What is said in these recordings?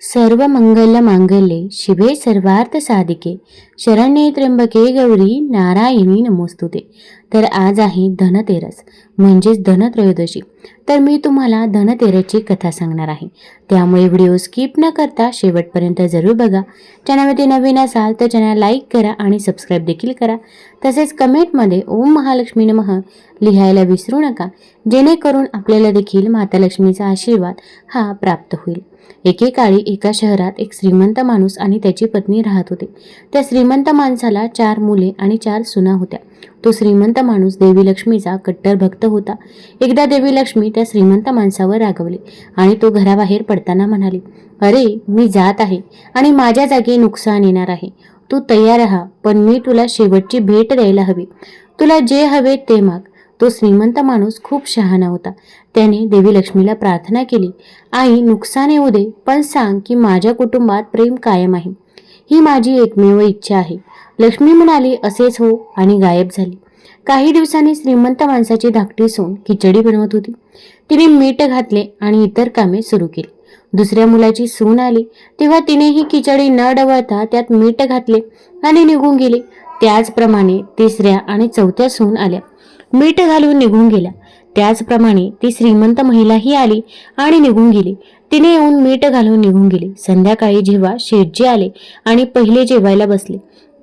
ಸರ್ವಮಂಗಲಮಾಂಗಲ್ಯೆ ಶಿವೆ ಸರ್ವಾರ್ಥ ಸಾಧಿಕೆ. ಶರಣ್ಯೇ ತ್ರ್ಯಂಬಕೆ ಗೌರಿ ನಾರಾಯಣಿ ನಮೋಸ್ತುತೆ. तर आज आहे धनतेरस म्हणजेच धनत्रयोदशी. तर मी तुम्हाला धनतेरसची कथा सांगणार आहे. त्यामुळे व्हिडिओ स्किप न करता शेवटपर्यंत जरूर बघा. चॅनलमध्ये नवीन असाल तर चॅनल लाईक करा आणि सबस्क्राईब देखील करा. तसेच कमेंटमध्ये ओम महालक्ष्मी नमः लिहायला विसरू नका. जेणेकरून आपल्याला देखील माता लक्ष्मीचा आशीर्वाद हा प्राप्त होईल. एकेकाळी एका शहरात एक श्रीमंत माणूस आणि त्याची पत्नी राहत होते. त्या श्रीमंत माणसाला चार मुले आणि चार सुना होत्या. तो श्रीमंत माणूस देवी लक्ष्मीचा कट्टर भक्त होता. एकदा देवी लक्ष्मी त्या श्रीमंत माणसावर रागवली आणि तो घराबाहेर पडताना म्हणाली अरे मी जात आहे आणि माझ्या जागी नुकसान येणार आहे. तू तयार राहा पण मी तुला शेवटची भेट द्यायला हवी. तुला जे हवे ते माग. तो श्रीमंत माणूस खूप शहाणा होता. त्याने देवी लक्ष्मीला प्रार्थना केली आई नुकसान येऊ दे पण सांग की माझ्या कुटुंबात प्रेम कायम आहे. ही माझी एकमेव इच्छा आहे. लक्ष्मी म्हणाली असेच हो आणि गायब झाली. काही दिवसांनी श्रीमंत माणसाची धाकटी सून खिचडी बनवत होती. तिने मीठ घातले आणि इतर कामे सुरू केली. दुसऱ्या मुलाची सून आली. तेव्हा तिनेही खिचडी न डवळता त्यात मीठ घातले आणि निघून गेले. त्याचप्रमाणे तिसऱ्या आणि चौथ्या सून आल्या. मीठ घालून निघून गेल्या. त्याचप्रमाणे ती श्रीमंत महिलाही आली आणि निघून गेली. तिने येऊन मीठ घालून निघून गेली. संध्याकाळी जेव्हा शेटजी आले आणि पहिले जेवायला बसले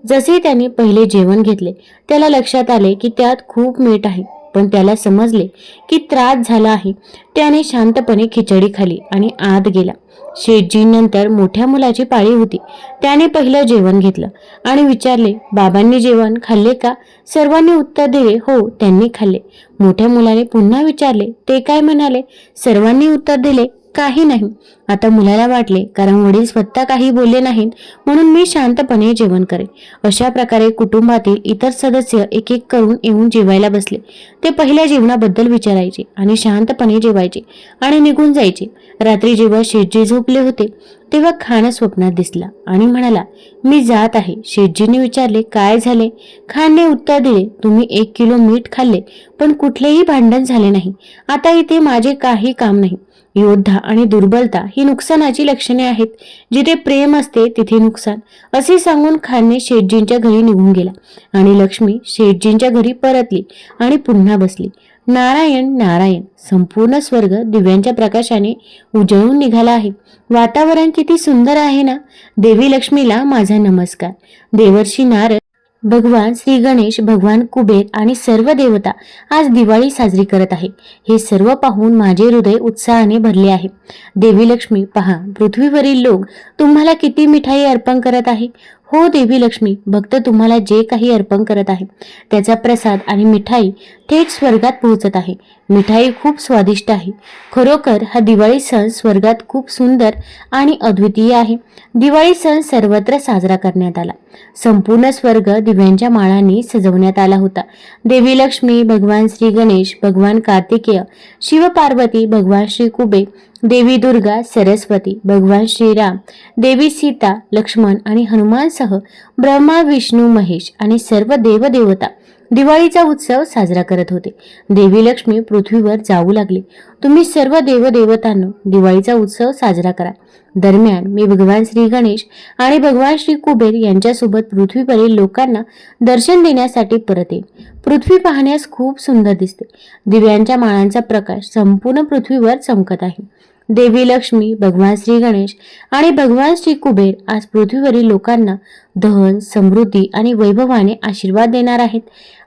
जसे त्याने पहिले जेवण घेतले त्याला लक्षात आले की त्यात खूप मीठ आहे. पण त्याला समजले की त्रास झाला आहे. त्याने शांतपणे खिचडी खाली आणि आत गेला. शेठजीनंतर मोठ्या मुलाची पाळी होती. त्याने पहिलं जेवण घेतलं आणि विचारले बाबांनी जेवण खाल्ले का? सर्वांनी उत्तर दिले हो त्यांनी खाल्ले. मोठ्या मुलाने पुन्हा विचारले ते काय म्हणाले? सर्वांनी उत्तर दिले? काही नाही. आता मुलाला वाटले कारण वडील स्वतः काही बोलले नाहीत म्हणून मी शांतपणे जेवण करेन. अशा प्रकारे कुटुंबातील इतर सदस्य एक एक करून येऊन जेवायला बसले. ते पहिल्या जेवणाबद्दल विचारायचे आणि शांतपणे जेवायचे आणि निघून जायचे. रात्री जेव्हा शेठजी झोपले होते तेव्हा खान स्वप्नात दिसला आणि म्हणाला मी जात आहे. शेठजीने विचारले काय झाले? खानने उत्तर दिले तुम्ही एक किलो मीठ खाल्ले पण कुठलेही भांडण झाले नाही. आता इथे माझे काही काम नाही. योद्धा आणि दुर्बलता ही नुकसानाची लक्षणे आहेत. जिथे प्रेम असते तिथे नुकसान. असे सांगून खानने शेठजींच्या घरी निघून गेला आणि लक्ष्मी शेठजींच्या घरी परतली आणि पुन्हा बसली. नारायण नारायण संपूर्ण स्वर्ग दिव्यांच्या प्रकाशाने उजळून निघाला आहे. वातावरण किती सुंदर आहे ना? देवी लक्ष्मीला माझा नमस्कार. देवर्षी नारद भगवान श्री गणेश भगवान कुबेर आणि सर्व देवता आज दिवाळी साजरी करत आहे हे सर्व पाहून माझे हृदय उत्साहाने भरले आहे. देवी लक्ष्मी पहा पृथ्वीवरील लोक तुम्हाला किती मिठाई अर्पण करत आहे हो देवी लक्ष्मी भक्त तुम्हाला जे काही अर्पण करत आहे त्याचा प्रसाद आणि मिठाई थेट स्वर्गात पोहोचत आहे. मिठाई खूप स्वादिष्ट आहे. खरोखर हा दिवाळी सण स्वर्गात खूप सुंदर आणि अद्वितीय आहे. दिवाळी सण सर्वत्र साजरा करण्यात आला. संपूर्ण स्वर्ग दिव्यांच्या माळांनी सजवण्यात आला होता. देवी लक्ष्मी भगवान श्री गणेश भगवान कार्तिकेय शिवपार्वती भगवान श्री कुबे देवी दुर्गा सरस्वती भगवान श्रीराम देवी सीता लक्ष्मण आणि हनुमानसह ब्रह्मा विष्णू महेश आणि सर्व देवदेवता दिवाळीचा उत्सव साजरा करत होते. देवी लक्ष्मी पृथ्वीवर जाऊ लागली. तुम्ही सर्व देवदेवतांनो दिवाळीचा उत्सव साजरा करा. दरम्यान मी भगवान श्री गणेश आणि भगवान श्री कुबेर यांच्यासोबत पृथ्वीवरील लोकांना दर्शन देण्यासाठी परत येईन. पृथ्वी पाहण्यास खूप सुंदर दिसते. दिव्यांच्या माळांचा प्रकाश संपूर्ण पृथ्वीवर चमकत आहे. देवी लक्ष्मी भगवान श्री गणेश आणि भगवान श्री कुबेर आज पृथ्वीवरील लोकांना धन समृद्धी आणि वैभवाने आशीर्वाद देणार आहेत.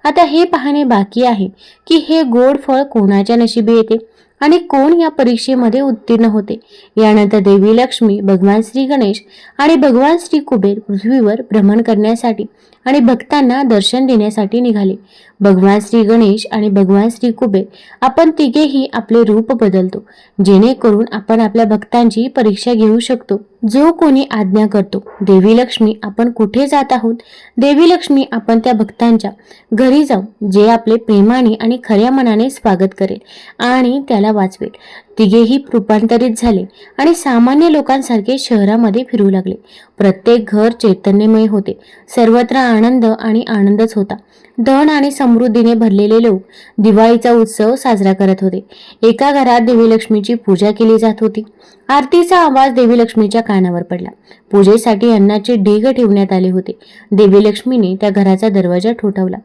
आता हे पाहणे बाकी आहे की हे गोड फळ कोणाच्या नशिबी येते? आणि कोण या परीक्षेमध्ये उत्तीर्ण होते? यानंतर देवी लक्ष्मी भगवान श्री गणेश आणि भगवान श्री कुबेर पृथ्वीवर भ्रमण करण्यासाठी आणि भक्तांना दर्शन देण्यासाठी निघाले. भगवान श्री गणेश आणि भगवान श्री कुबेर आपण तिघेही आपले रूप बदलतो. जेणेकरून आपण आपल्या भक्तांची परीक्षा घेऊ शकतो. जो कोणी आज्ञा करतो देवी लक्ष्मी आपण कुठे जात आहोत? देवी लक्ष्मी आपण त्या भक्तांच्या घरी जाऊ जे आपले प्रेमाने आणि खऱ्या मनाने स्वागत करेल आणि त्याला वाचवेल. तिघेही रूपांतरित झाले आणि सामान्य लोकांसारखे शहरामध्ये फिरू लागले. प्रत्येक घर चैतन्यमय होते. सर्वत्र आनंद आणि आनंदच होता. धन आणि समृद्धीने भरलेले लोक दिवाळीचा उत्सव साजरा करत होते. एका घरात देवी लक्ष्मीची पूजा केली जात होती. आरतीचा आवाज देवी लक्ष्मीच्या कानावर पडला. पूजेसाठी अन्नाचे ढीग ठेवण्यात आले होते. देवी लक्ष्मीने त्या घराचा दरवाजा ठोठावला.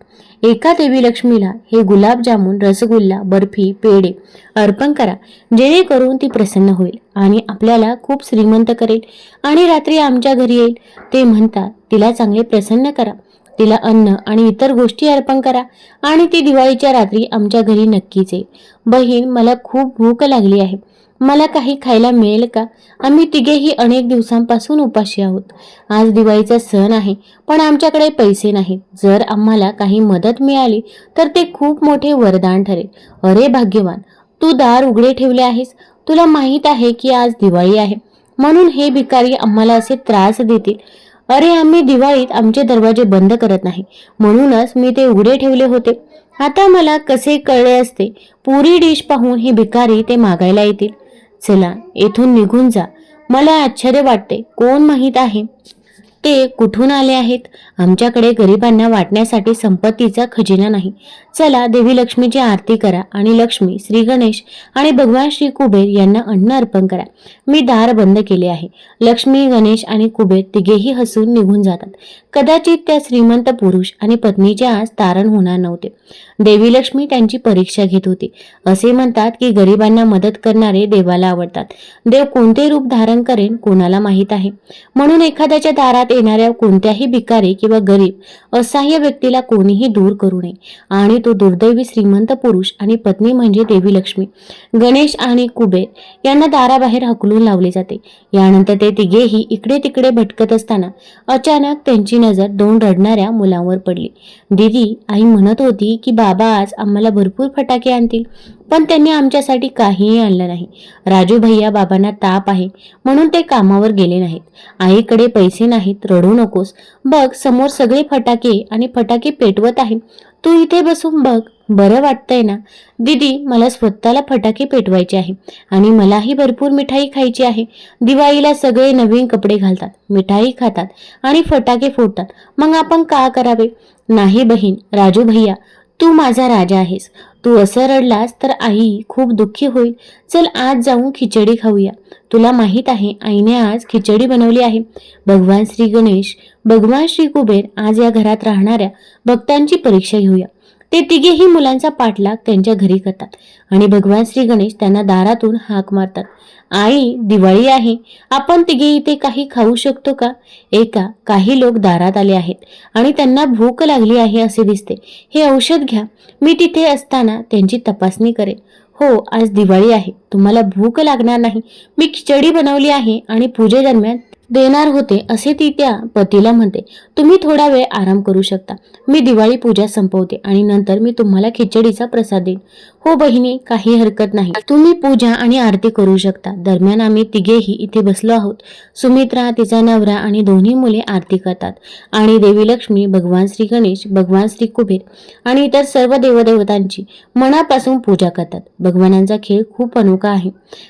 एका देवी लक्ष्मीला हे गुलाबजामुन रसगुल्ला बर्फी पेढे अर्पण करा जे जेणेकरून ती प्रसन्न होईल आणि आपल्याला खूप श्रीमंत करेल आणि रात्री आमच्या घरी येईल. ते म्हणतात तिला चांगले प्रसन्न करा. तिला अन्न आणि इतर गोष्टी अर्पण करा आणि ती दिवाळीच्या रात्री आमच्या घरी नक्कीच येईल. बहीण मला खूप भूक लागली आहे. मला काही खायला मिळेल का? आम्ही तिघेही अनेक दिवसांपासून उपाशी आहोत. आज दिवाळीचा सण आहे पण आमच्याकडे पैसे नाहीत. जर आम्हाला काही मदत मिळाली तर ते खूप मोठे वरदान ठरेल. अरे भाग्यवान! तू दार उघडे ठेवले आहेस. तुला माहीत आहे की आज दिवाळी आहे. म्हणून हे भिकारी आम्हाला असे त्रास देतील. अरे आम्ही दिवाळीत आमचे दरवाजे बंद करत नाही. म्हणूनच मी ते उघडे ठेवले होते. आता मला कसे कळले असते पुरी डिश पाहून हे भिकारी ते मागायला येतील. चला येथून निघून जा. मला आश्चर्य वाटते. कोण माहीत आहे? ते कुठून आले आहेत? आमच्याकडे गरिबांना वाटण्यासाठी संपत्तीचा खजिना नाही. चला देवी लक्ष्मीची आरती करा आणि लक्ष्मी श्री गणेश आणि भगवान श्री कुबेर यांना अन्न अर्पण करा. मी दार बंद केले आहे. लक्ष्मी गणेश आणि कुबेर तिघेही हसून निघून जातात. कदाचित त्या श्रीमंत पुरुष आणि पत्नीचे आज तारण होणार नव्हते. देवी लक्ष्मी त्यांची परीक्षा घेत होती. असे म्हणतात की गरिबांना मदत करणारे देवाला आवडतात. देव कोणते रूप धारण करेन कोणाला माहीत आहे? म्हणून एखाद्याच्या दारात येणाऱ्या कोणत्याही भिकारी किंवा गरीब असहाय्य व्यक्तीला कोणीही दूर करू नये. आणि तो दुर्दैवी श्रीमंत पुरुष आणि पत्नी म्हणजे देवी लक्ष्मी गणेश आणि कुबेर यांना दाराबाहेर हकलून लावले जाते. यानंतर ते तिघेही इकडे तिकडे भटकत असताना अचानक त्यांची नजर दोन रडणाऱ्या मुलांवर पडली. दीदी आई म्हणत होती की बाबा आज आम्हाला भरपूर फटाके आणतील. पण त्यांनी आमच्यासाठी काहीही आणलं नाही. राजू भैया बाबांना ताप आहे म्हणून ते कामावर गेले नाहीत. आईकडे पैसे नाहीत रडू नकोस. बघ समोर सगळे फटाके आणि फटाके पेटवत आहे. तू इथे बसून बघ बरं वाटतंय ना? दीदी मला स्वतःला फटाके पेटवायचे आहे आणि मलाही भरपूर मिठाई खायची आहे. दिवाळीला सगळे नवीन कपडे घालतात मिठाई खातात आणि फटाके फोडतात. मग आपण का करावे? नाही बहीण राजू भैया तू माझा राजा आहेस. तू असं रडलास तर आई खूप दुःखी होईल. चल आज जाऊन खिचडी खाऊया. तुला माहीत आहे आईने आज खिचडी बनवली आहे. भगवान श्री गणेश भगवान श्री कुबेर आज या घरात राहणाऱ्या भक्तांची परीक्षा घेऊया. ते तिघेही मुलांचा पाठलाग त्यांच्या घरी करतात आणि भगवान श्री गणेश त्यांना दारातून हाक मारतात. आई दिवाळी आहे. आपण तिघे इथे काही खाऊ शकतो का? एका काही लोक दारात आले आहेत आणि त्यांना भूक लागली आहे असे दिसते. हे औषध घ्या. मी तिथे असताना त्यांची तपासणी करेन. हो आज दिवाळी आहे. तुम्हाला भूक लागणार नाही. मी खिचडी बनवली आहे आणि पूजेदरम्यान देणार होते असे ती त्या पतीला म्हणते. तुम्ही थोडा वेळ आराम करू शकता. मी दिवाळी पूजा संपवते आणि नंतर मी तुम्हाला खिचडीचा प्रसाद देईन. हो बहिणी काही हरकत नाही. तुम्ही पूजा आणि आरती करू शकता. दरम्यान आम्ही तिघेही इथे बसलो आहोत. सुमित्रा तिचा नवरा आणि दोन्ही मुले आरती करतात. आणि देवी लक्ष्मी भगवान श्री गणेश भगवान श्री कुबेर आणि इतर सर्व देवदेवतांची मनापासून पूजा करतात. भगवानांचा खेळ खूप अनोखा आहे.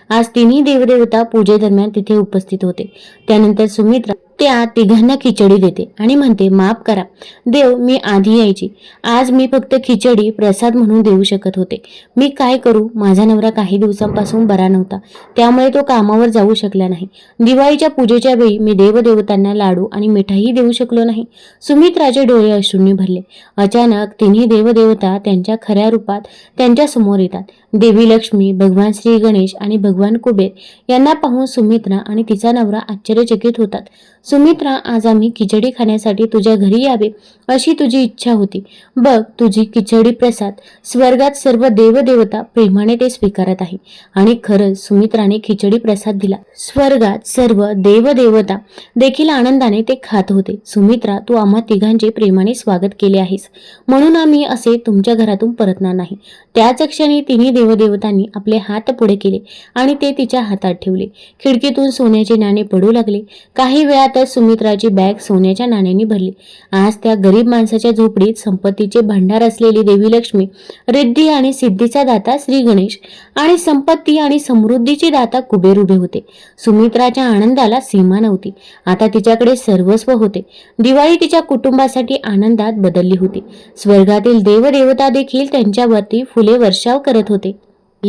आज तिन्ही देवदेवता पूजेदरम्यान तिथे उपस्थित होते. त्यानंतर सुमित्रा त्या तिघांना खिचडी देते आणि म्हणते माफ करा. देव मी आधी यायची. आज मी फक्त खिचडी प्रसाद म्हणून देऊ शकत होते. मी काय करू? माझा नवरा काही दिवसांपासून बरा नव्हता. त्यामुळे तो कामावर जाऊ शकला नाही. दिवाळीच्या पूजेच्या वेळी मी देवदेवतांना लाडू आणि मिठाई देऊ शकलो नाही. सुमित्राचे डोळे अश्रूंनी भरले. अचानक तिन्ही देवदेवता त्यांच्या खऱ्या रूपात त्यांच्यासमोर येतात. देवी लक्ष्मी भगवान श्री गणेश आणि भगवान कुबेर यांना पाहून सुमित्रा आणि तिचा नवरा आश्चर्यचकित होतात. सुमित्रा आज आम्ही खिचडी खाण्यासाठी तुझ्या घरी यावे अशी तुझी इच्छा होती. बघ तुझी खिचडी प्रसाद स्वर्गात सर्व देवदेवता प्रेमाने ते स्वीकारत आहे. आणि खरंच सुमित्राने खिचडी प्रसाद दिला. स्वर्गात सर्व देवदेवता देखील आनंदाने ते खात होते. सुमित्रा तू आम्हा तिघांचे प्रेमाने स्वागत केले आहेस. म्हणून आम्ही असे तुमच्या घरातून परतणार नाही. त्याच क्षणी तिन्ही देवदेवतांनी आपले हात पुढे केले आणि ते तिच्या हातात ठेवले. खिडकीतून सोन्याचे नाणे पडू लागले. काही वेळातच सुमित्राची बॅग सोन्याच्या नाण्यांनी भरली. आज त्या गरीब माणसाच्या झोपडीत संपत्तीचे भांडार असलेली देवी लक्ष्मी रिद्धी आणि सिद्धीचा दाता श्री गणेश आणि संपत्ती आणि समृद्धीची दाता कुबेर उभे होते. सुमित्राच्या आनंदाला सीमा नव्हती. आता तिच्याकडे सर्वस्व होते. दिवाळी तिच्या कुटुंबासाठी आनंदात बदलली होती. स्वर्गातील देवदेवता देखील त्यांच्यावरती फुले वर्षाव करत होते.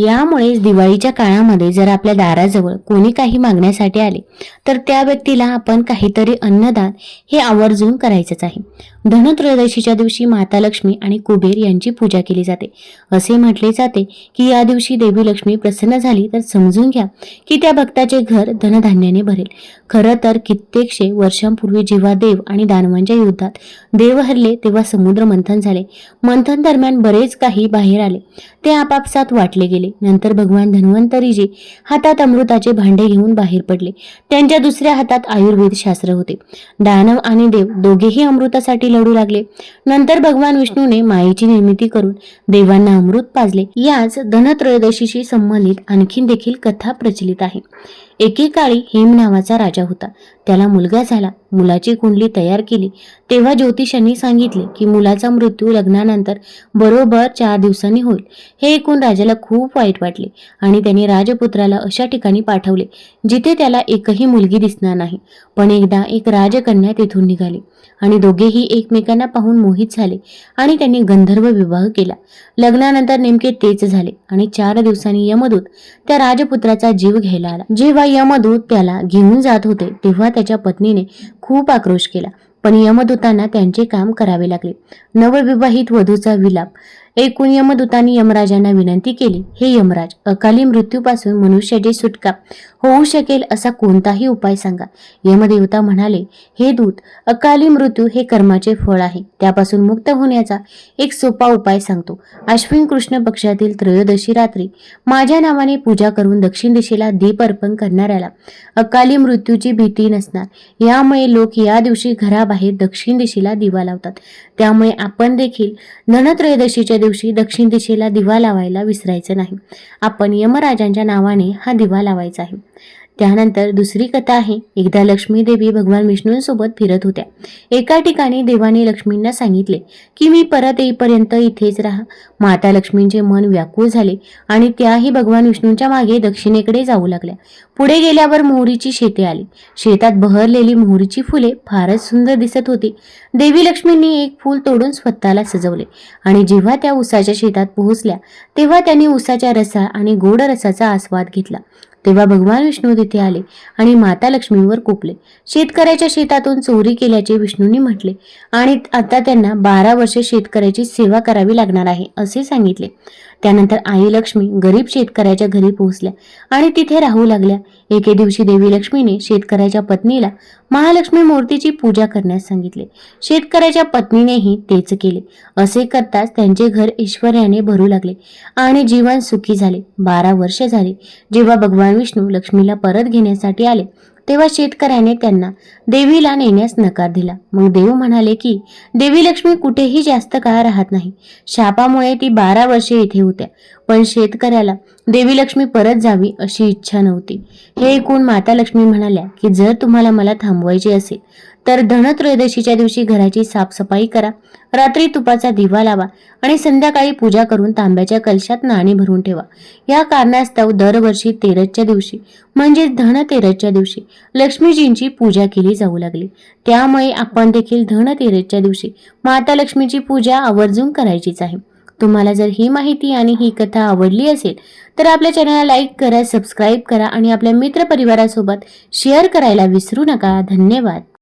यामुळेच दिवाळीच्या काळामध्ये जर आपल्या दाराजवळ कोणी काही मागण्यासाठी आले तर त्या व्यक्तीला आपण काहीतरी अन्नदान हे आवर्जून करायचंच आहे. धनत्रयोदशीच्या दिवशी माता लक्ष्मी आणि कुबेर यांची पूजा केली जाते. असे म्हटले जाते की या दिवशी देवी लक्ष्मी प्रसन्न झाली तर समजून घ्या की त्या भक्ताचे घर धनधान्याने भरेल. खरं तर कित्येकशे वर्षांपूर्वी जेव्हा देव आणि दानवांच्या युद्धात देव हरले तेव्हा समुद्र मंथन झाले. मंथन दरम्यान बरेच काही बाहेर आले. ते आपापसात वाटले गेले. नंतर भगवान धन्वंतरीजी हातात अमृताचे भांडे घेऊन बाहेर पडले. त्यांच्या दुसऱ्या हातात आयुर्वेद शास्त्र होते. दानव आणि देव दोघेही अमृतासाठी लढू लागले. नंतर भगवान विष्णूने मायेची निर्मिती करून देवांना अमृत पाजले. याच धनत्रयोदशीशी संबंधित आणखीन देखील कथा प्रचलित आहे. एकेकाळी हेम नावाचा राजा होता. त्याला मुलगा झाला. मुलाची कुंडली तयार केली. तेव्हा ज्योतिषांनी सांगितले की मुलाचा मृत्यू लग्नानंतर बरोबर चार दिवसांनी होईल. हे ऐकून राजाला खूप वाईट वाटले आणि त्याने राजपुत्राला अशा ठिकाणी पाठवले जिथे त्याला एकही मुलगी दिसणार नाही. पण एकदा एक राजकन्या तिथून निघाली आणि दोघेही एकमेकांना पाहून मोहित झाले आणि त्यांनी गंधर्व विवाह केला. लग्नानंतर नेमके तेच झाले आणि चार दिवसांनी यमदूत त्या राजपुत्राचा जीव घ्यायला आला. जेव्हा यमदूत त्याला घेऊन जात होते तेव्हा त्याच्या पत्नीने खूप आक्रोश केला. पण यमदूतांना त्यांचे काम करावे लागले. नवविवाहित वधूचा विलाप. एकूण यमदूतांनी यमराजांना विनंती केली हे यमराज अकाली मृत्यूपासून मनुष्याची सुटका. होऊ शकेल असा कोणताही उपाय सांगा. यमदेवता म्हणाले हे दूत अकाली मृत्यू हे कर्माचे फळ आहे. त्यापासून मुक्त होण्याचा एक सोपा उपाय सांगतो. अश्विन कृष्ण पक्षातील त्रयोदशी रात्री माझ्या नावाने पूजा करून दक्षिण दिशेला दीप अर्पण करणाऱ्याला अकाली मृत्यूची भीती नसणार. यामुळे लोक या दिवशी घराबाहेर दक्षिण दिशेला दिवा लावतात. त्यामुळे आपण देखील धनत्रयोदशीच्या दिवशी दक्षिण दिशेला दिवा लावायला विसरायचं नाही. आपण यमराजांच्या नावाने हा दिवा लावायचा आहे. त्यानंतर दुसरी कथा आहे एकदा लक्ष्मी देवी भगवान विष्णूंसोबत फिरत होत्या. एका ठिकाणी देवाने लक्ष्मींना सांगितले की मी परत येईपर्यंत इथेच राहा. माता लक्ष्मींचे मन व्याकुळ झाले आणि त्याही भगवान विष्णूंच्या मागे दक्षिणेकडे जाऊ लागल्या. पुढे गेल्यावर मोहरीची शेते आली. शेतात बहरलेली मोहरीची फुले फारच सुंदर दिसत होती. देवी लक्ष्मींनी एक फूल तोडून स्वतःला सजवले आणि जेव्हा त्या उसाच्या शेतात पोहोचल्या तेव्हा त्यांनी उसाच्या रसा आणि गोड रसाचा आस्वाद घेतला. तेव्हा भगवान विष्णू तिथे आले आणि माता लक्ष्मीवर कोपले. शेतकऱ्याच्या शेतातून चोरी केल्याचे विष्णूंनी म्हटले. आणि आता त्यांना बारा वर्षे शेतकऱ्याची सेवा करावी लागणार आहे असे सांगितले. त्यानंतर आई लक्ष्मी गरीब शेतकऱ्याच्या घरी पोहोचल्या आणि तिथे राहू लागल्या. एके दिवशी देवी लक्ष्मीने शेतकऱ्याच्या पत्नीला महालक्ष्मी मूर्तीची पूजा करण्यास सांगितले. शेतकऱ्याच्या पत्नीनेही तेच केले. असे करताच त्यांचे घर ऐश्वर्याने भरू लागले आणि जीवन सुखी झाले. बारा वर्ष झाले. जेव्हा भगवान विष्णू लक्ष्मीला परत घेण्यासाठी आले तेव्हा शेतकऱ्याने त्यांना देवीला नेण्यास नकार दिला. मग देव म्हणाले की देवी लक्ष्मी कुठेही जास्त काळ राहत नाही. शापामुळे ती बारा वर्षे इथे होत्या. पण शेतकऱ्याला देवी लक्ष्मी परत जावी अशी इच्छा नव्हती. हे ऐकून माता लक्ष्मी म्हणाल्या की जर तुम्हाला मला थांबवायचे असेल तर धनत्रयोदशीच्या दिवशी घराची साफसफाई करा. रात्री तुपाचा दिवा लावा आणि संध्याकाळी पूजा करून तांब्याच्या कलशात नाणी भरून ठेवा. या कारणास्तव दरवर्षी तेरसच्या दिवशी म्हणजेच धनतेरसच्या दिवशी लक्ष्मीजींची पूजा केली जाऊ लागली. त्यामुळे आपण देखील धनतेरसच्या दिवशी माता लक्ष्मीची पूजा आवर्जून करायचीच आहे. तुम्हाला जर ही माहिती आणि ही कथा आवडली असेल तर आपल्या चॅनलला लाईक करा सबस्क्राईब करा आणि आपल्या मित्रपरिवारासोबत शेअर करायला विसरू नका. धन्यवाद.